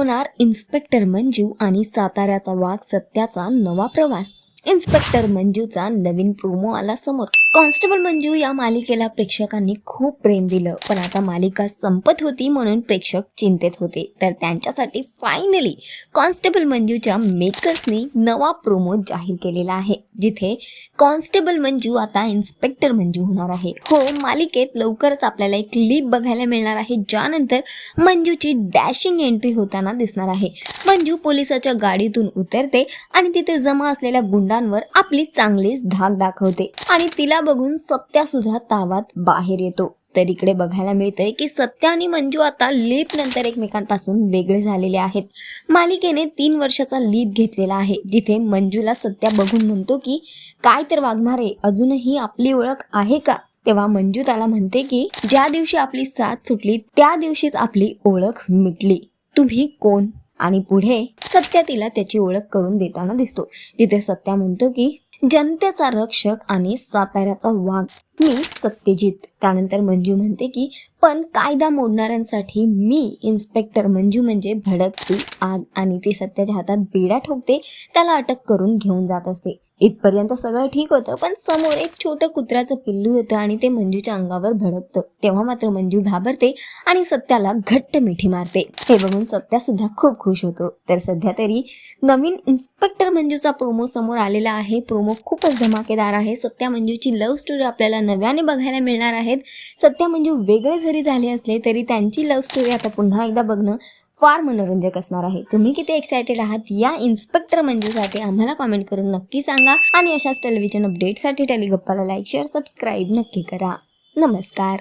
होणार. इन्स्पेक्टर मंजू आणि साताऱ्याचा वाघ सत्याचा नवा प्रवास. इन्स्पेक्टर मंजूचा नवीन प्रोमो आला समोर. कॉन्स्टेबल मंजू या मालिकेला प्रेक्षकांनी खूप प्रेम दिलं. पण आता मालिका संपत होती म्हणून प्रेक्षक चिंतेत होते. तर त्यांच्यासाठी फायनली कॉन्स्टेबल मंजूच्या मेकर्सनी नवा प्रोमो जाहीर केलेला आहे. जिथे कॉन्स्टेबल मंजू आता इन्स्पेक्टर मंजू होणार आहे. हो मालिकेत लवकरच आपल्याला एक क्लिप बघायला मिळणार आहे. ज्यानंतर मंजूची डॅशिंग एंट्री होताना दिसणार आहे. मंजू पोलिसाच्या गाडीतून उतरते आणि तिथे जमा असलेल्या गुंडांवर आपली चांगलीच धाक दाखवते आणि तिला बघून सत्या सुद्धा तावात बाहेर येतो. तर इकडे बघायला मिळतंय की सत्या आणि मंजू आता लीप नंतर एकमेकांपासून वेगळे झालेले आहेत. मालिकेने तीन वर्षाचा लीप घेतलेला आहे जिथे मंजूला सत्या बघून म्हणतो की काय तर वागणार अजूनही आपली ओळख आहे का? तेव्हा मंजू त्याला म्हणते की ज्या दिवशी आपली साथ सुटली त्या दिवशीच आपली ओळख मिटली. तुम्ही कोण? आणि पुढे सत्या तिला त्याची ओळख करून देताना दिसतो. तिथे सत्या म्हणतो की जनतेचा रक्षक आणि साताऱ्याचा वाघ. मी सत्यजित. त्यानंतर मंजू म्हणते की पण कायदा मोडणाऱ्यांसाठी मी इन्स्पेक्टर मंजू म्हणजे भडकती आग आणि ती सत्याच्या हातात बेड्या ठोकते त्याला अटक करून घेऊन जात असते. इथपर्यंत सगळं ठीक होतं पण समोर एक छोटं कुत्र्याचं पिल्लू होतं आणि ते मंजूच्या अंगावर भडकतं. तेव्हा मात्र मंजू घाबरते आणि सत्याला घट्ट मिठी मारते. हे बघून सत्या सुद्धा खूप खुश होतो. तर सध्या तरी नवीन इन्स्पेक्टर मंजूचा प्रोमो समोर आलेला आहे. प्रोमो हो, खूपच धमाकेदार आहे. सत्या मंजूची लव्ह स्टोरी आपल्याला नव्याने बघायला मिळणार आहेत. सत्या मंजू वेगळे जरी झाले असले तरी त्यांची लव्ह स्टोरी आता पुन्हा एकदा बघणं फार मनोरंजक असणार आहे. तुम्ही किती एक्सायटेड आहात या इन्स्पेक्टर मंजूसाठी आम्हाला कमेंट करून नक्की सांगा. आणि अशाच टेलिव्हिजन अपडेटसाठी टेलिगप्पाला लाईक शेअर सबस्क्राईब नक्की करा. नमस्कार.